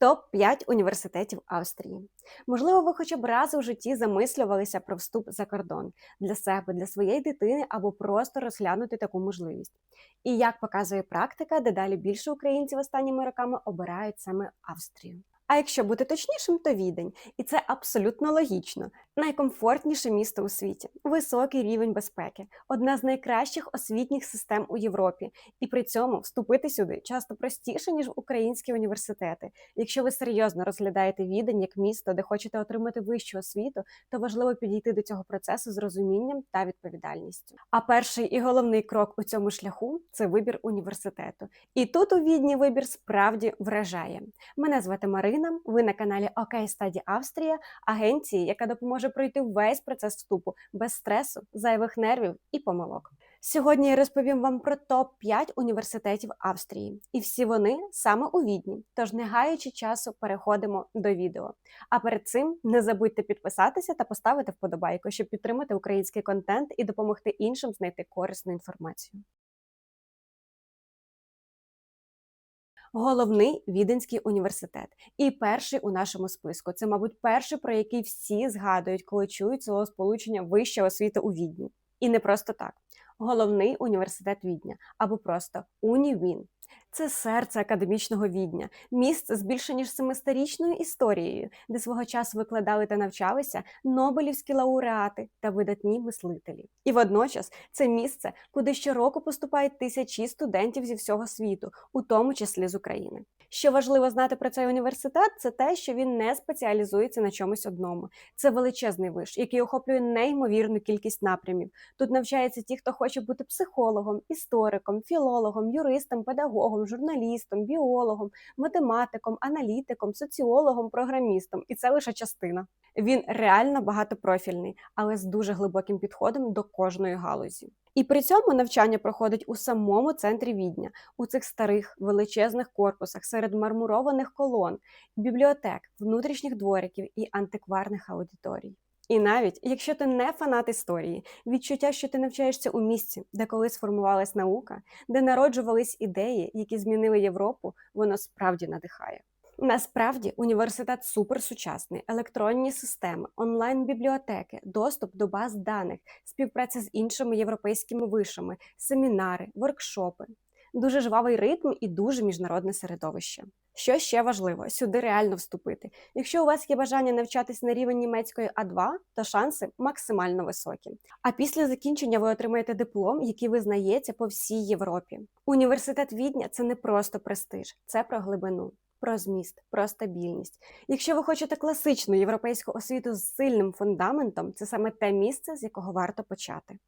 Топ-5 університетів Австрії. Можливо, ви хоча б раз у житті замислювалися про вступ за кордон для себе, для своєї дитини або просто розглянути таку можливість. І як показує практика, дедалі більше українців останніми роками обирають саме Австрію. А якщо бути точнішим, то відень, і це абсолютно логічно. Найкомфортніше місто у світі, високий рівень безпеки, одна з найкращих освітніх систем у Європі. І при цьому вступити сюди часто простіше ніж в українські університети. Якщо ви серйозно розглядаєте відень як місто, де хочете отримати вищу освіту, то важливо підійти до цього процесу з розумінням та відповідальністю. А перший і головний крок у цьому шляху це вибір університету. І тут у відні вибір справді вражає. Мене звати Марина. Ви на каналі ОК Стаді Австрія, агенції, яка допоможе пройти весь процес вступу без стресу, зайвих нервів і помилок. Сьогодні я розповім вам про топ 5 університетів Австрії, і всі вони саме у відні. Тож, не гаючи часу, переходимо до відео. А перед цим не забудьте підписатися та поставити вподобайку, щоб підтримати український контент і допомогти іншим знайти корисну інформацію. Головний Віденський університет. І перший у нашому списку. Це, мабуть, перший, про який всі згадують, коли чують цього сполучення вища освіта у Відні. І не просто так. Головний університет Відня або просто Унівін. Це серце академічного відня, місце з більше ніж семисторічною історією, де свого часу викладали та навчалися нобелівські лауреати та видатні мислителі. І водночас це місце, куди щороку поступають тисячі студентів зі всього світу, у тому числі з України. Що важливо знати про цей університет, це те, що він не спеціалізується на чомусь одному. Це величезний виш, який охоплює неймовірну кількість напрямів. Тут навчаються ті, хто хоче бути психологом, істориком, філологом, юристом, педагогом, журналістом, біологом, математиком, аналітиком, соціологом, програмістом. І це лише частина. Він реально багатопрофільний, але з дуже глибоким підходом до кожної галузі. І при цьому навчання проходить у самому центрі відня, у цих старих величезних корпусах серед мармурованих колон, бібліотек, внутрішніх двориків і антикварних аудиторій. І навіть якщо ти не фанат історії, відчуття, що ти навчаєшся у місці, де колись формувалась наука, де народжувались ідеї, які змінили Європу, воно справді надихає. Насправді університет суперсучасний, електронні системи, онлайн-бібліотеки, доступ до баз даних, співпраця з іншими європейськими вишами, семінари, воркшопи. Дуже жвавий ритм і дуже міжнародне середовище. Що ще важливо, сюди реально вступити. Якщо у вас є бажання навчатись на рівень німецької А2, то шанси максимально високі. А після закінчення ви отримаєте диплом, який визнається по всій Європі. Університет Відня це не просто престиж, це про глибину про зміст, про стабільність. Якщо ви хочете класичну європейську освіту з сильним фундаментом, це саме те місце, з якого варто почати.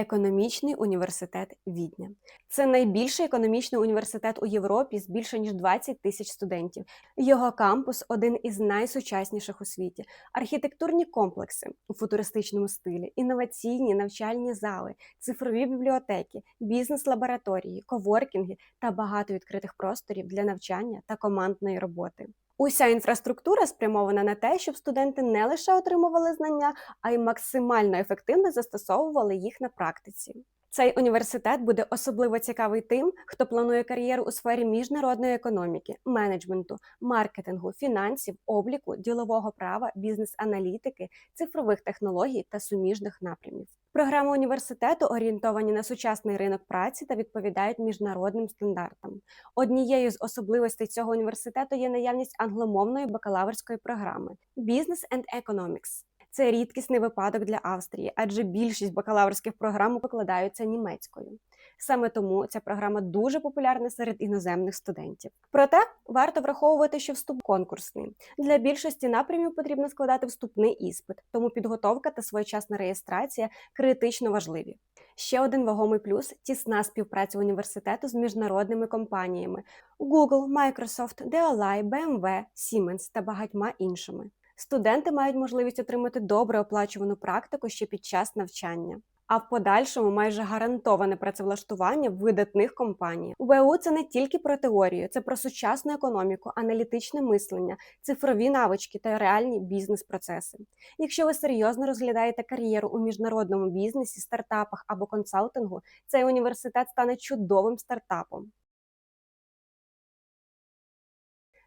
Економічний університет Відня. Це найбільший економічний університет у Європі з більше ніж 20 тисяч студентів. Його кампус один із найсучасніших у світі. Архітектурні комплекси у футуристичному стилі, інноваційні навчальні зали, цифрові бібліотеки, бізнес-лабораторії, коворкінги та багато відкритих просторів для навчання та командної роботи. Уся інфраструктура спрямована на те, щоб студенти не лише отримували знання, а й максимально ефективно застосовували їх на практиці. Цей університет буде особливо цікавий тим, хто планує кар'єру у сфері міжнародної економіки, менеджменту, маркетингу, фінансів, обліку, ділового права, бізнес-аналітики, цифрових технологій та суміжних напрямів. Програми університету орієнтовані на сучасний ринок праці та відповідають міжнародним стандартам. Однією з особливостей цього університету є наявність англомовної бакалаврської програми Business and Economics. Це рідкісний випадок для Австрії, адже більшість бакалаврських програм викладаються німецькою. Саме тому ця програма дуже популярна серед іноземних студентів. Проте варто враховувати, що вступ конкурсний. Для більшості напрямів потрібно складати вступний іспит, тому підготовка та своєчасна реєстрація критично важливі. Ще один вагомий плюс тісна співпраця університету з міжнародними компаніями Google, Microsoft, DLI, BMW, Siemens та багатьма іншими студенти мають можливість отримати добре оплачувану практику ще під час навчання. А в подальшому майже гарантоване працевлаштування в видатних компаніях. ВУ це не тільки про теорію, це про сучасну економіку, аналітичне мислення, цифрові навички та реальні бізнес-процеси. Якщо ви серйозно розглядаєте кар'єру у міжнародному бізнесі, стартапах або консалтингу, цей університет стане чудовим стартапом.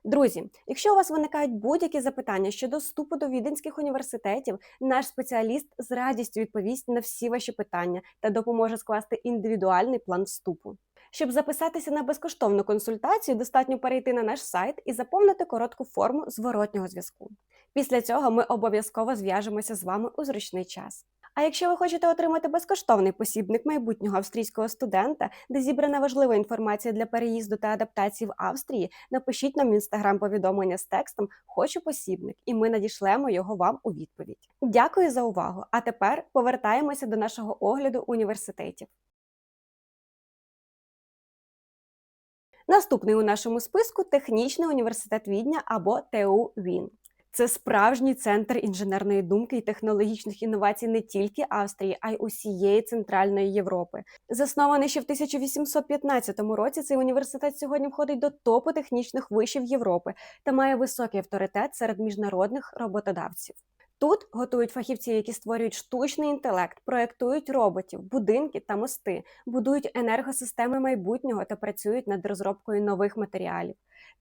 Друзі, якщо у вас виникають будь-які запитання щодо вступу до віденських університетів, наш спеціаліст з радістю відповість на всі ваші питання та допоможе скласти індивідуальний план вступу. Щоб записатися на безкоштовну консультацію, достатньо перейти на наш сайт і заповнити коротку форму зворотнього зв'язку. Після цього ми обов'язково зв'яжемося з вами у зручний час. А якщо ви хочете отримати безкоштовний посібник майбутнього австрійського студента, де зібрана важлива інформація для переїзду та адаптації в Австрії, напишіть нам в інстаграм повідомлення з текстом Хочу посібник, і ми надішлемо його вам у відповідь. Дякую за увагу! А тепер повертаємося до нашого огляду університетів. Наступний у нашому списку технічний університет Відня або ТУ Він. Це справжній центр інженерної думки і технологічних інновацій не тільки Австрії, а й усієї Центральної Європи. Заснований ще в 1815 році, цей університет сьогодні входить до топу технічних вишів Європи та має високий авторитет серед міжнародних роботодавців. Тут готують фахівці, які створюють штучний інтелект, проектують роботів, будинки та мости, будують енергосистеми майбутнього та працюють над розробкою нових матеріалів.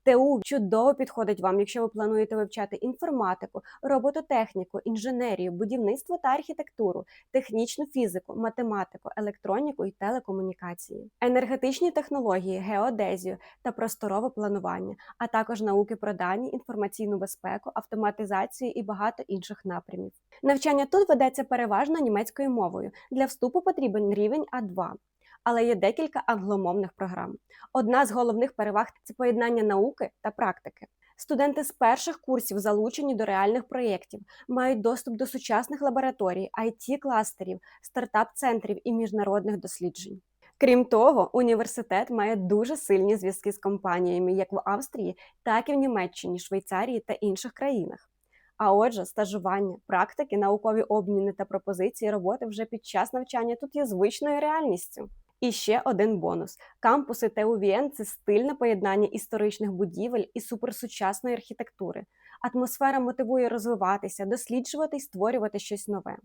ТУ чудово підходить вам, якщо ви плануєте вивчати інформатику, робототехніку, інженерію, будівництво та архітектуру, технічну фізику, математику, електроніку і телекомунікації, енергетичні технології, геодезію та просторове планування, а також науки про дані, інформаційну безпеку, автоматизацію і багато інших напрямів. Навчання тут ведеться переважно німецькою мовою. Для вступу потрібен рівень А2 але є декілька англомовних програм. Одна з головних переваг це поєднання науки та практики. Студенти з перших курсів залучені до реальних проєктів, мають доступ до сучасних лабораторій, it кластерів стартап-центрів і міжнародних досліджень. Крім того, університет має дуже сильні зв'язки з компаніями як в Австрії, так і в Німеччині, Швейцарії та інших країнах. А отже, стажування, практики, наукові обміни та пропозиції роботи вже під час навчання тут є звичною реальністю. І ще один бонус: кампуси ТУВН – це стильне поєднання історичних будівель і суперсучасної архітектури. Атмосфера мотивує розвиватися, досліджувати і створювати щось нове.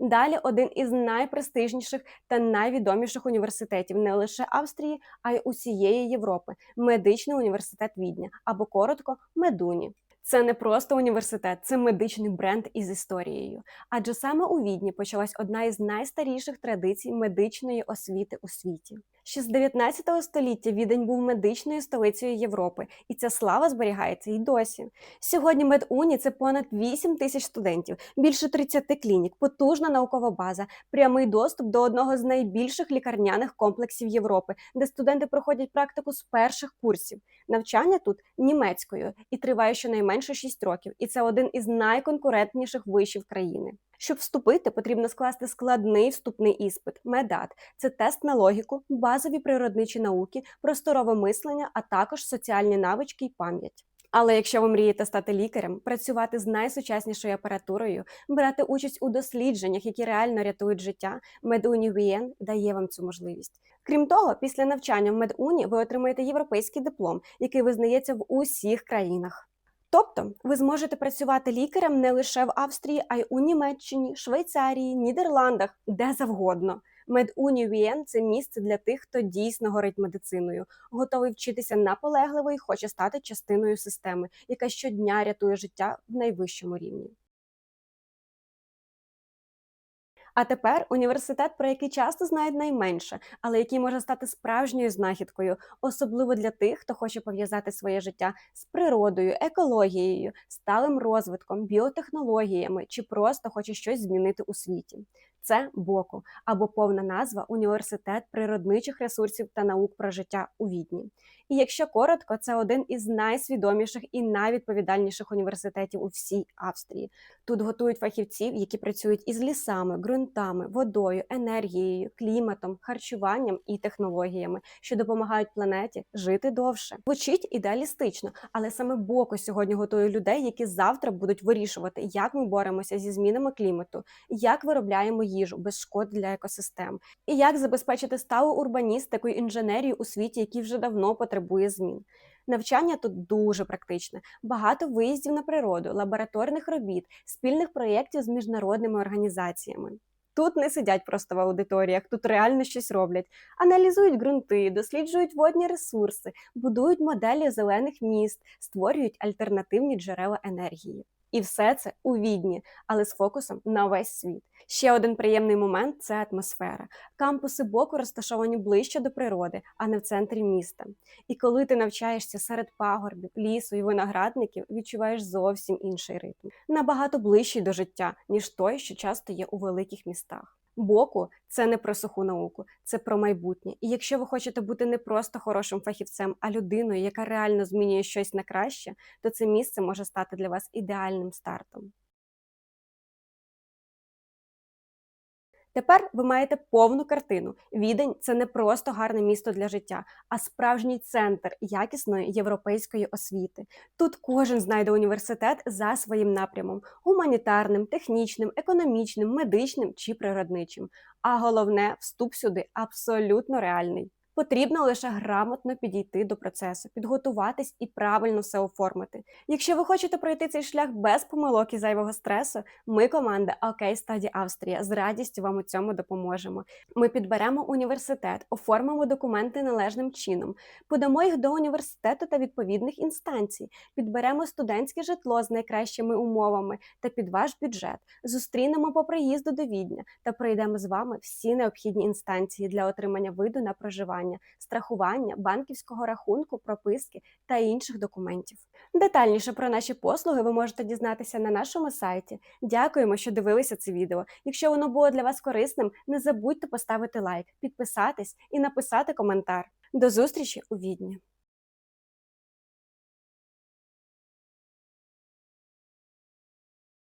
Далі один із найпрестижніших та найвідоміших університетів не лише Австрії, а й усієї Європи медичний університет Відня або коротко Медуні. Це не просто університет, це медичний бренд із історією. Адже саме у Відні почалась одна із найстаріших традицій медичної освіти у світі. Ще з 19 століття відень був медичною столицею Європи, і ця слава зберігається й досі. Сьогодні медуні це понад 8 тисяч студентів, більше 30 клінік, потужна наукова база, прямий доступ до одного з найбільших лікарняних комплексів Європи, де студенти проходять практику з перших курсів. Навчання тут німецькою і триває щонайменше 6 років. І це один із найконкурентніших вишів країни. Щоб вступити, потрібно скласти складний вступний іспит медат. Це тест на логіку, базові природничі науки, просторове мислення, а також соціальні навички й пам'ять. Але якщо ви мрієте стати лікарем, працювати з найсучаснішою апаратурою, брати участь у дослідженнях, які реально рятують життя, медуні ВІН дає вам цю можливість. Крім того, після навчання в медуні ви отримаєте європейський диплом, який визнається в усіх країнах. Тобто ви зможете працювати лікарем не лише в Австрії, а й у Німеччині, Швейцарії, Нідерландах, де завгодно. Медунівієн це місце для тих, хто дійсно горить медициною, готовий вчитися наполегливо і хоче стати частиною системи, яка щодня рятує життя в найвищому рівні. А тепер університет, про який часто знають найменше, але який може стати справжньою знахідкою, особливо для тих, хто хоче пов'язати своє життя з природою, екологією, сталим розвитком, біотехнологіями чи просто хоче щось змінити у світі. Це боку або повна назва університет природничих ресурсів та наук про життя у відні. І якщо коротко, це один із найсвідоміших і найвідповідальніших університетів у всій Австрії. Тут готують фахівців, які працюють із лісами, ґрунтами, водою, енергією, кліматом, харчуванням і технологіями, що допомагають планеті жити довше. Звучить ідеалістично, але саме боку сьогодні готує людей, які завтра будуть вирішувати, як ми боремося зі змінами клімату, як виробляємо їжу без шкод для екосистем, і як забезпечити сталу урбаністику і інженерію у світі, який вже давно потребує змін. Навчання тут дуже практичне, багато виїздів на природу, лабораторних робіт, спільних проєктів з міжнародними організаціями. Тут не сидять просто в аудиторіях, тут реально щось роблять. Аналізують ґрунти, досліджують водні ресурси, будують моделі зелених міст, створюють альтернативні джерела енергії. І все це у відні, але з фокусом на весь світ. Ще один приємний момент це атмосфера. Кампуси боку розташовані ближче до природи, а не в центрі міста. І коли ти навчаєшся серед пагорбів, лісу і виноградників, відчуваєш зовсім інший ритм, набагато ближчий до життя, ніж той, що часто є у великих містах. Боку це не про суху науку, це про майбутнє. І якщо ви хочете бути не просто хорошим фахівцем, а людиною, яка реально змінює щось на краще, то це місце може стати для вас ідеальним стартом. Тепер ви маєте повну картину. Відень це не просто гарне місто для життя, а справжній центр якісної європейської освіти. Тут кожен знайде університет за своїм напрямом: гуманітарним, технічним, економічним, медичним чи природничим. А головне, вступ сюди абсолютно реальний. Потрібно лише грамотно підійти до процесу, підготуватись і правильно все оформити. Якщо ви хочете пройти цей шлях без помилок і зайвого стресу, ми команда OK Study Австрія з радістю вам у цьому допоможемо. Ми підберемо університет, оформимо документи належним чином, подамо їх до університету та відповідних інстанцій, підберемо студентське житло з найкращими умовами та під ваш бюджет, зустрінемо по приїзду до Відня та пройдемо з вами всі необхідні інстанції для отримання виду на проживання страхування, банківського рахунку, прописки та інших документів. Детальніше про наші послуги ви можете дізнатися на нашому сайті. Дякуємо, що дивилися це відео. Якщо воно було для вас корисним, не забудьте поставити лайк, підписатись і написати коментар. До зустрічі у відні!